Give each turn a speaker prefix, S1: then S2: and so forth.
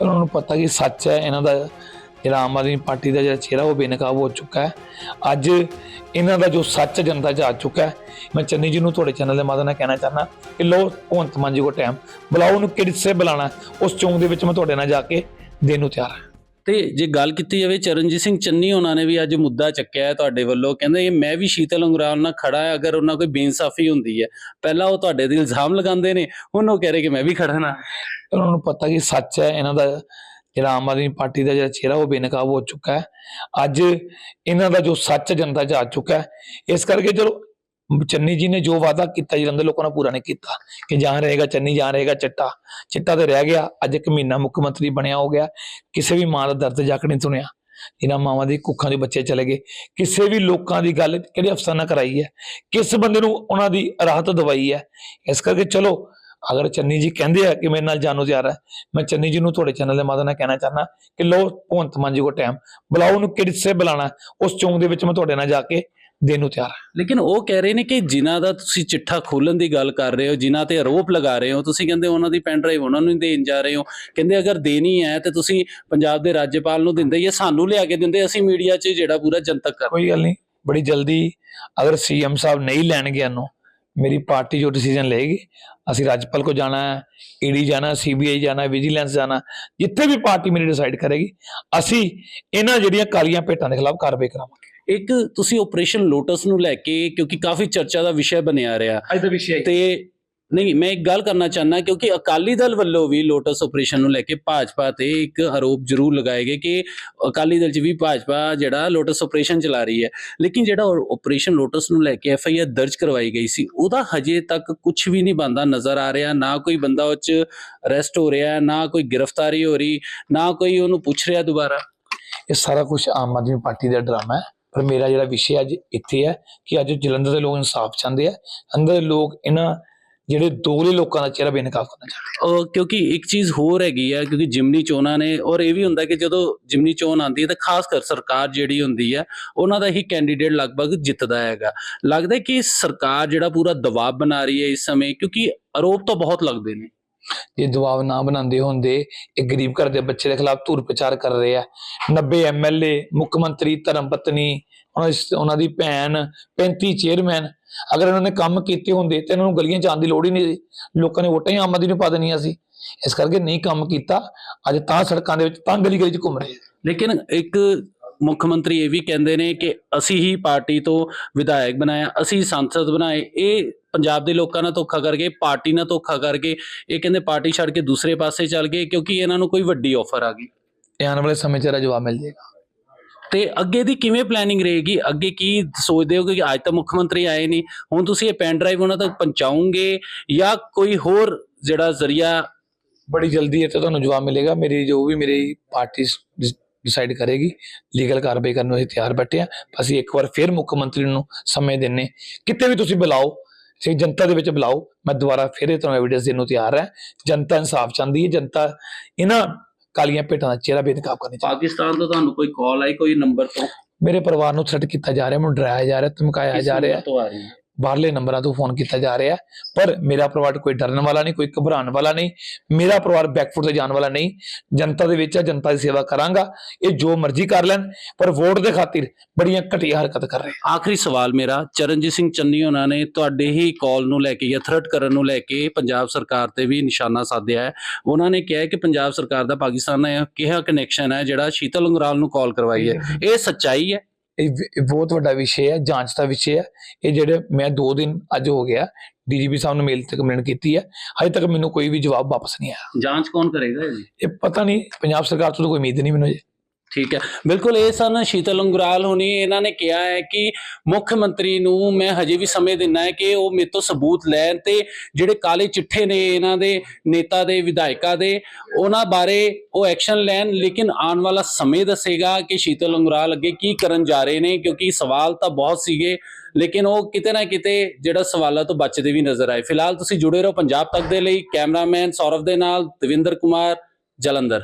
S1: ਉਹਨਾਂ ਨੂੰ ਪਤਾ ਕਿ ਸੱਚ ਹੈ, ਇਹਨਾਂ ਦਾ ਜਿਹੜਾ ਆਮ ਆਦਮੀ ਪਾਰਟੀ ਦਾ ਜਿਹੜਾ ਚਿਹਰਾ ਉਹ ਬੇਨਕਾਬ ਹੋ ਚੁੱਕਾ ਹੈ। ਅੱਜ ਇਹਨਾਂ ਦਾ ਜੋ ਸੱਚ ਜਨਤਾ 'ਚ ਆ ਚੁੱਕਾ ਹੈ। ਮੈਂ ਚੰਨੀ ਜੀ ਨੂੰ ਤੁਹਾਡੇ ਚੈਨਲ ਦੇ ਮਾਧਿਅਮ ਨਾਲ ਕਹਿਣਾ ਚਾਹੁੰਦਾ ਕਿ ਲੋ ਭਗਵੰਤ ਮਾਨ ਜੀ ਕੋ ਟਾਈਮ ਬੁਲਾਓ ਉਹਨੂੰ ਕਿਹੜੇ ਸੇ ਬੁਲਾਣਾ ਉਸ ਚੌਂਕ ਦੇ ਵਿੱਚ ਮੈਂ ਤੁਹਾਡੇ ਨਾਲ ਜਾ ਕੇ ਦੇਣ ਨੂੰ ਤਿਆਰ ਹਾਂ।
S2: ਤੇ ਜੇ ਗੱਲ ਕੀਤੀ ਜਾਵੇ ਚਰਨਜੀਤ ਸਿੰਘ ਚੰਨੀ, ਉਹਨਾਂ ਨੇ ਵੀ ਅੱਜ ਮੁੱਦਾ ਚੱਕਿਆ ਹੈ ਤੁਹਾਡੇ ਵੱਲੋਂ। ਕਹਿੰਦੇ ਮੈਂ ਵੀ ਸ਼ੀਤਲ ਅੰਗਰਾਲ ਨਾਲ ਖੜਾ ਹੈ, ਅਗਰ ਉਹਨਾਂ ਕੋਈ ਬੇਇਨਸਾਫੀ ਹੁੰਦੀ ਹੈ। ਪਹਿਲਾਂ ਉਹ ਤੁਹਾਡੇ ਤੇ ਇਲਜ਼ਾਮ ਲਗਾਉਂਦੇ ਨੇ, ਹੁਣ ਉਹ ਕਹਿ ਰਹੇ ਕਿ ਮੈਂ ਵੀ ਖੜਾ ਨਾ।
S1: ਉਹਨਾਂ ਨੂੰ ਪਤਾ ਕਿ ਸੱਚ ਹੈ, ਇਹਨਾਂ ਦਾ ਜਿਹੜਾ ਆਮ ਆਦਮੀ ਪਾਰਟੀ ਦਾ ਜਿਹੜਾ ਚਿਹਰਾ, ਉਹ ਬੇਨਕਾਬ ਹੋ ਚੁੱਕਾ ਹੈ। ਅੱਜ ਇਹਨਾਂ ਦਾ ਜੋ ਸੱਚ ਜਨਤਾ 'ਚ ਆ ਚੁੱਕਾ ਹੈ, ਇਸ ਕਰਕੇ ਚਲੋ ਚੰਨੀ ਜੀ ਨੇ ਜੋ ਵਾਅਦਾ ਕੀਤਾ ਜਲੰਧਰ ਦੇ ਲੋਕਾਂ ਨਾਲ ਪੂਰਾ ਨਹੀਂ ਕੀਤਾ। ਕਿ ਜਾਂ ਰਹੇਗਾ, ਚੰਨੀ ਜਹਾਂ ਰਹੇਗਾ, ਚਿੱਟਾ। ਚਿੱਟਾ ਤੇ ਰਹਿ ਗਿਆ। ਅੱਜ ਇੱਕ ਮਹੀਨਾ ਮੁੱਖ ਮੰਤਰੀ ਬਣਿਆ ਹੋ ਗਿਆ। ਕਿਸੇ ਵੀ ਮਾਂ ਦਾ ਦਰਦ ਜੱਕ ਨਹੀਂ ਸੁਣਿਆ। ਇਹਨਾਂ ਮਾਵਾਂ ਦੀ ਕੁੱਖਾਂ ਦੇ ਬੱਚੇ ਚਲੇ ਗਏ। ਕਿਸੇ ਵੀ ਲੋਕਾਂ ਦੀ ਗੱਲ ਕਿਹੜੇ ਅਫਸਰ ਨਾਲ ਕਰਾਈ ਹੈ? ਕਿਸ ਬੰਦੇ ਨੂੰ ਉਹਨਾਂ ਦੀ ਰਾਹਤ ਦਵਾਈ ਹੈ? ਇਸ ਕਰਕੇ ਚਲੋ, ਅਗਰ ਚੰਨੀ ਜੀ ਕਹਿੰਦੇ ਆ ਕਿ ਮੇਰੇ ਨਾਲ ਜਾਣੋ ਤਿਆਰ ਹੈ, ਮੈਂ ਚੰਨੀ ਜੀ ਨੂੰ ਤੁਹਾਡੇ ਚੈਨਲ ਦੇ ਮਾਧਿਅਮ ਨਾਲ ਕਹਿਣਾ ਚਾਹੁੰਦਾ ਕਿ ਲੋ ਭਗਵੰਤ ਮਾਨ ਜੀ ਕੋ ਟਾਈਮ ਬੁਲਾਓ, ਉਹਨੂੰ ਕਿਹੜੇ ਸੇ ਬੁਲਾਣਾ ਉਸ ਚੌਂਕ ਦੇ ਵਿੱਚ ਮੈਂ ਤੁਹਾਡੇ ਨਾਲ ਜਾ ਕੇ ਦੇਣ ਨੂੰ ਤਿਆਰ ਹਾਂ
S2: ਲੇਕਿਨ ਉਹ ਕਹਿ ਰਹੇ ਨੇ ਕਿ ਜਿਨ੍ਹਾਂ ਦਾ ਤੁਸੀਂ ਚਿੱਠਾ ਖੋਲਣ ਦੀ ਗੱਲ ਕਰ ਰਹੇ ਹੋ ਜਿਨ੍ਹਾਂ ਤੇ ਆਰੋਪ ਲਗਾ ਰਹੇ ਹੋ ਤੁਸੀਂ ਕਹਿੰਦੇ ਉਹਨਾਂ ਦੀ ਪੈਨ ਡਰਾਈਵ ਉਹਨਾਂ ਨੂੰ ਦੇਣ ਜਾ ਰਹੇ ਹੋ। ਕਹਿੰਦੇ ਅਗਰ ਦੇਣੀ ਹੈ ਤੇ ਤੁਸੀਂ ਪੰਜਾਬ ਦੇ ਰਾਜਪਾਲ ਨੂੰ ਦਿੰਦੇ ਜਾਂ ਸਾਨੂੰ ਲਿਆ ਕੇ ਦਿੰਦੇ ਅਸੀਂ ਮੀਡੀਆ 'ਚ ਜਿਹੜਾ ਪੂਰਾ ਜਨਤਕ ਕਰ
S1: ਕੋਈ ਗੱਲ ਨਹੀਂ ਬੜੀ ਜਲਦੀ ਅਗਰ ਸੀਐਮ ਸਾਹਿਬ ਨਹੀਂ ਲੈਣਗੇ ਇਹਨੂੰ ਮੇਰੀ ਪਾਰਟੀ ਜੋ ਡਿਸੀਜਨ ਲਏਗੀ ਅਸੀਂ ਰਾਜਪਾਲ ਕੋ ਜਾਣਾ ਹੈ ਈਡੀ ਜਾਣਾ ਸੀਬੀਆਈ ਜਾਣਾ ਵਿਜੀਲੈਂਸ ਜਾਣਾ ਜਿੱਥੇ ਵੀ ਪਾਰਟੀ ਮੇਰੀ ਡਿਸਾਈਡ ਕਰੇਗੀ ਅਸੀਂ ਇਹਨਾਂ ਜਿਹੜੀਆਂ ਕਾਲੀਆਂ ਭੇਟਾਂ ਦੇ ਖਿਲਾਫ ਕਾਰਵਾਈ ਕਰਾਵਾਂਗੇ।
S2: ਇੱਕ ਤੁਸੀਂ ਆਪਰੇਸ਼ਨ ਲੋਟਸ ਨੂੰ ਲੈ ਕੇ ਕਿਉਂਕਿ ਕਾਫੀ ਚਰਚਾ ਦਾ ਵਿਸ਼ਾ ਬਣਿਆ ਰਿਹਾ।
S1: ਅੱਜ ਦਾ ਵਿਸ਼ੇ
S2: ਤੇ ਨਹੀਂ ਮੈਂ ਇੱਕ ਗੱਲ ਕਰਨਾ ਚਾਹਨਾ ਕਿਉਂਕਿ ਅਕਾਲੀ ਦਲ ਵੱਲੋਂ ਵੀ ਲੋਟਸ ਆਪਰੇਸ਼ਨ ਨੂੰ ਲੈ ਕੇ ਭਾਜਪਾ ਤੇ ਇੱਕ ਆਰੋਪ ਜ਼ਰੂਰ ਲਗਾਏ ਗਏ ਕਿ ਅਕਾਲੀ ਦਲ 'ਚ ਵੀ ਭਾਜਪਾ ਜਿਹੜਾ ਲੋਟਸ ਆਪਰੇਸ਼ਨ ਚਲਾ ਰਹੀ ਹੈ। ਲੇਕਿਨ ਜਿਹੜਾ ਆਪਰੇਸ਼ਨ ਲੋਟਸ ਨੂੰ ਲੈ ਕੇ ਐਫ ਆਈ ਆਰ ਦਰਜ ਕਰਵਾਈ ਗਈ ਸੀ ਉਹਦਾ ਹਜੇ ਤੱਕ ਕੁਝ ਵੀ ਨਹੀਂ ਬੰਦਾ ਨਜ਼ਰ ਆ ਰਿਹਾ। ਨਾ ਕੋਈ ਬੰਦਾ ਉਹ 'ਚ ਅਰੈਸਟ ਹੋ ਰਿਹਾ ਨਾ ਕੋਈ ਗ੍ਰਿਫਤਾਰੀ ਹੋ ਰਹੀ ਨਾ ਕੋਈ ਉਹਨੂੰ ਪੁੱਛ ਰਿਹਾ ਦੁਬਾਰਾ।
S1: ਇਹ ਸਾਰਾ ਕੁਝ ਆਮ ਆਦਮੀ ਪਾਰਟੀ ਦਾ ਡਰਾਮਾ ਹੈ। ਪਰ ਮੇਰਾ ਜਿਹੜਾ ਵਿਸ਼ੇ ਅੱਜ ਇੱਥੇ ਹੈ ਕਿ ਅੱਜ ਜਲੰਧਰ ਦੇ ਲੋਕ ਇਨਸਾਫ ਚਾਹੁੰਦੇ ਆ, ਅੰਦਰ ਦੇ ਲੋਕ ਇਹਨਾਂ ਜਿਹੜੇ ਦੋਗਲੇ ਲੋਕਾਂ ਦਾ ਚਿਹਰਾ ਬੇਨਕਾਬ ਕਰਨਾ ਚਾਹੁੰਦੇ
S2: ਉਹ ਕਿਉਂਕਿ ਇੱਕ ਚੀਜ਼ ਹੋਰ ਹੈਗੀ ਆ, ਕਿਉਂਕਿ ਜਿਮਨੀ ਚੋਣਾਂ ਨੇ, ਔਰ ਇਹ ਵੀ ਹੁੰਦਾ ਕਿ ਜਦੋਂ ਜਿਮਨੀ ਚੋਣ ਆਉਂਦੀ ਹੈ ਤਾਂ ਖਾਸ ਕਰ ਸਰਕਾਰ ਜਿਹੜੀ ਹੁੰਦੀ ਹੈ ਉਹਨਾਂ ਦਾ ਹੀ ਕੈਂਡੀਡੇਟ ਲਗਭਗ ਜਿੱਤਦਾ ਹੈਗਾ। ਲੱਗਦਾ ਕਿ ਸਰਕਾਰ ਜਿਹੜਾ ਪੂਰਾ ਦਬਾਅ ਬਣਾ ਰਹੀ ਹੈ ਇਸ ਸਮੇਂ, ਕਿਉਂਕਿ ਆਰੋਪ ਤਾਂ ਬਹੁਤ ਲੱਗਦੇ ਨੇ।
S1: ਜੇ ਦਬਾਅ ਨਾ ਬਣਾਉਂਦੇ ਹੁੰਦੇ, ਇਹ ਗਰੀਬ ਘਰ ਦੇ ਬੱਚੇ ਦੇ ਖਿਲਾਫ ਧੁਰ ਪ੍ਰਚਾਰ ਕਰ ਰਹੇ ਆ। 90 ਐਮਐਲਏ ਮੁੱਖ ਮੰਤਰੀ, ਧਰਮ ਪਤਨੀ, ਉਹਨਾਂ ਦੀ ਭੈਣ 35 ਚੇਅਰਮੈਨ ਅਗਰ ਇਹਨਾਂ ਨੇ ਕੰਮ ਕੀਤੇ ਹੁੰਦੇ ਤੇ ਇਹਨਾਂ ਨੂੰ ਗਲੀਆਂ ਚ ਆਉਣ ਦੀ ਲੋੜ ਹੀ ਨਹੀਂ ਸੀ। ਲੋਕਾਂ ਨੇ ਵੋਟਾਂ ਹੀ ਆਮ ਆਦਮੀ ਨੂੰ ਪਾ ਦੇਣੀਆਂ ਸੀ। ਇਸ ਕਰਕੇ ਨਹੀਂ ਕੰਮ ਕੀਤਾ। ਅੱਜ ਤਾਂ ਸੜਕਾਂ ਦੇ ਵਿੱਚ ਤਾਂ ਗਲੀ ਗਲੀ ਚ ਘੁੰਮ ਰਹੇ
S2: ਲੇਕਿਨ ਇੱਕ ਮੁੱਖ ਮੰਤਰੀ ਇਹ ਵੀ ਕਹਿੰਦੇ ਨੇ ਕਿ ਅਸੀਂ ਹੀ ਪਾਰਟੀ ਤੋਂ ਵਿਧਾਇਕ ਬਣਾਇਆ, ਅਸੀਂ ਸੰਸਦ ਬਣਾਏ। ਇਹ ਪੰਜਾਬ ਦੇ ਲੋਕਾਂ ਨਾਲ ਧੋਖਾ ਕਰਕੇ ਪਾਰਟੀ ਨਾਲ ਧੋਖਾ ਕਰਕੇ ਇਹ ਕਹਿੰਦੇ ਪਾਰਟੀ ਛੱਡ ਕੇ ਦੂਸਰੇ ਪਾਸੇ ਚੱਲ ਗਏ ਕਿਉਂਕਿ ਇਹਨਾਂ ਨੂੰ ਕੋਈ ਵੱਡੀ ਆਫਰ ਆ ਗਈ।
S1: ਇਹ ਆਉਣ ਵਾਲੇ ਸਮੇਂ 'ਚ ਇਹਦਾ ਜਵਾਬ ਮਿਲ ਜਾਏਗਾ।
S2: ਤੇ ਅੱਗੇ ਦੀ ਕਿਵੇਂ ਪਲੈਨਿੰਗ ਰਹੇਗੀ? ਅੱਗੇ ਕੀ ਸੋਚਦੇ ਹੋ ਕਿ ਅੱਜ ਤਾਂ ਮੁੱਖ ਮੰਤਰੀ ਆਏ ਨਹੀਂ ਹੁਣ ਤੁਸੀਂ ਇਹ ਪੈਨ ਡਰਾਈਵ ਉਹਨਾਂ ਤੱਕ ਪਹੁੰਚਾਉਂਗੇ ਜਾਂ ਕੋਈ ਹੋਰ ਜਿਹੜਾ ਜ਼ਰੀਆ?
S1: ਬੜੀ ਜਲਦੀ ਇਹ ਤੇ ਤੁਹਾਨੂੰ ਜਵਾਬ ਮਿਲੇਗਾ। ਮੇਰੀ ਜੋ ਵੀ ਮੇਰੀ ਪਾਰਟੀ ਡਿਸਾਈਡ ਕਰੇਗੀ ਲੀਗਲ ਕਾਰਵਾਈ ਕਰਨ ਨੂੰ ਅਸੀਂ ਤਿਆਰ ਬੈਠੇ ਆ ਅਸੀਂ ਇੱਕ ਵਾਰ ਫਿਰ ਮੁੱਖ ਮੰਤਰੀ ਨੂੰ ਸਮੇਂ ਦਿੰਨੇ। ਕਿਤੇ ਵੀ ਤੁਸੀਂ ਬੁਲਾਓ ਸੇ ਜਨਤਾ ਦੇ ਵਿੱਚ ਬੁਲਾਓ ਮੈਂ ਦੁਬਾਰਾ ਫਿਰ ਇਹ ਤੁਹਾਨੂੰ ਐਵੀਡੈਂਸ ਦੇਣ ਨੂੰ ਤਿਆਰ ਹਾਂ। ਜਨਤਾ ਇਨਸਾਫ ਚਾਹੁੰਦੀ ਹੈ ਜਨਤਾ ਇਹਨਾਂ ਕਾਲੀਆਂ ਭੇਟਾਂ ਦਾ ਚਿਹਰਾ ਬੇਨਕਾਬ ਕਰਨੀ ਚਾਹੀਦੀ
S2: ਪਾਕਿਸਤਾਨ ਤੋਂ ਤੁਹਾਨੂੰ ਕੋਈ ਕਾਲ ਆਈ ਕੋਈ ਨੰਬਰ ਤੋਂ?
S1: ਮੇਰੇ ਪਰਿਵਾਰ ਨੂੰ ਥ੍ਰੈਟ ਕੀਤਾ ਜਾ ਰਿਹਾ ਮੈਨੂੰ ਡਰਾਇਆ ਜਾ ਰਿਹਾ ਧਮਕਾਇਆ ਜਾ ਰਿਹਾ। ਬਾਹਰਲੇ ਨੰਬਰਾਂ ਤੋਂ ਫੋਨ ਕੀਤਾ ਜਾ ਰਿਹਾ ਪਰ ਮੇਰਾ ਪਰਿਵਾਰ ਕੋਈ ਡਰਨ ਵਾਲਾ ਨਹੀਂ ਕੋਈ ਘਬਰਾਉਣ ਵਾਲਾ ਨਹੀਂ ਮੇਰਾ ਪਰਿਵਾਰ ਬੈਕਫੁੱਟ ਤੇ ਜਾਣ ਵਾਲਾ ਨਹੀਂ ਜਨਤਾ ਦੇ ਵਿੱਚ ਹੈ ਜਨਤਾ ਦੀ ਸੇਵਾ ਕਰਾਂਗਾ ਇਹ ਜੋ ਮਰਜ਼ੀ ਕਰ ਲੈਣ ਪਰ ਵੋਟ ਦੇ ਖਾਤਰ ਬੜੀਆਂ ਘਟੀਆ ਹਰਕਤ ਕਰ ਰਹੇ
S2: ਆਖਰੀ ਸਵਾਲ ਮੇਰਾ ਚਰਨਜੀਤ ਸਿੰਘ ਚੰਨੀ ਉਹਨਾਂ ਨੇ ਤੁਹਾਡੇ ਹੀ ਕਾਲ ਨੂੰ ਲੈ ਕੇ ਜਾਂ ਥ੍ਰਟ ਕਰਨ ਨੂੰ ਲੈ ਕੇ ਪੰਜਾਬ ਸਰਕਾਰ ਤੇ ਵੀ ਨਿਸ਼ਾਨਾ ਸਾਧਿਆ ਹੈ। ਉਹਨਾਂ ਨੇ ਕਿਹਾ ਕਿ ਪੰਜਾਬ ਸਰਕਾਰ ਦਾ ਪਾਕਿਸਤਾਨ ਨਾਲ ਕਿਹਾ ਕਨੈਕਸ਼ਨ ਹੈ ਜਿਹੜਾ ਸ਼ੀਤਲ ਉਂਗਰਾਲ ਨੂੰ ਕਾਲ ਕਰਵਾਈ ਹੈ। ਇਹ ਸੱਚਾਈ ਹੈ?
S1: ਇਹ ਬਹੁਤ ਵੱਡਾ ਵਿਸ਼ੇ ਹੈ ਜਾਂਚ ਦਾ ਵਿਸ਼ੇ ਹੈ। ਇਹ ਜਿਹੜੇ ਮੈਂ 2 ਦਿਨ ਅੱਜ ਹੋ ਗਿਆ ਡੀਜੀਪੀ ਸਾਹਿਬ ਨੂੰ ਮੇਲ ਤੇ ਕੰਪਲੇਂਟ ਕੀਤੀ ਹੈ। ਹਜੇ ਤੱਕ ਮੈਨੂੰ ਕੋਈ ਵੀ ਜਵਾਬ ਵਾਪਸ ਨਹੀਂ ਆਇਆ।
S2: ਜਾਂਚ ਕੌਣ ਕਰੇਗਾ ਜੀ
S1: ਇਹ ਪਤਾ ਨਹੀਂ ਪੰਜਾਬ ਸਰਕਾਰ ਤੋਂ ਤਾਂ ਕੋਈ ਉਮੀਦ ਨਹੀਂ ਮੈਨੂੰ ਜੀ
S2: ਠੀਕ ਹੈ। ਬਿਲਕੁਲ ਇਹ ਸਨ ਸ਼ੀਤਲ ਅੰਗਰਾਲ ਹੋਣੀ। ਇਹਨਾਂ ਨੇ ਕਿਹਾ ਹੈ ਕਿ ਮੁੱਖ ਮੰਤਰੀ ਨੂੰ ਮੈਂ ਹਜੇ ਵੀ ਸਮੇਂ ਦਿੰਨਾ ਹੈ ਕਿ ਉਹ ਮੇਰੇ ਤੋਂ ਸਬੂਤ ਲੈਣ ਤੇ ਜਿਹੜੇ ਕਾਲੇ ਚਿੱਠੇ ਨੇ ਇਹਨਾਂ ਦੇ ਨੇਤਾ ਦੇ, ਵਿਧਾਇਕਾਂ ਦੇ, ਉਹਨਾਂ ਬਾਰੇ ਉਹ ਐਕਸ਼ਨ ਲੈਣ। ਲੇਕਿਨ ਆਉਣ ਵਾਲਾ ਸਮੇਂ ਦੱਸੇਗਾ ਕਿ ਸ਼ੀਤਲ ਅੰਗਰਾਲ ਅੱਗੇ ਕੀ ਕਰਨ ਜਾ ਰਹੇ ਨੇ, ਕਿਉਂਕਿ ਸਵਾਲ ਤਾਂ ਬਹੁਤ ਸੀਗੇ। ਲੇਕਿਨ ਉਹ ਕਿਤੇ ਨਾ ਕਿਤੇ ਜਿਹੜਾ ਸਵਾਲਾਂ ਤੋਂ ਬਚਦੇ ਵੀ ਨਜ਼ਰ ਆਏ। ਫਿਲਹਾਲ ਤੁਸੀਂ ਜੁੜੇ ਰਹੋ ਪੰਜਾਬ ਤੱਕ ਦੇ ਲਈ। ਕੈਮਰਾਮੈਨ ਸੌਰਵ ਦੇ ਨਾਲ ਦਵਿੰਦਰ ਕੁਮਾਰ, ਜਲੰਧਰ।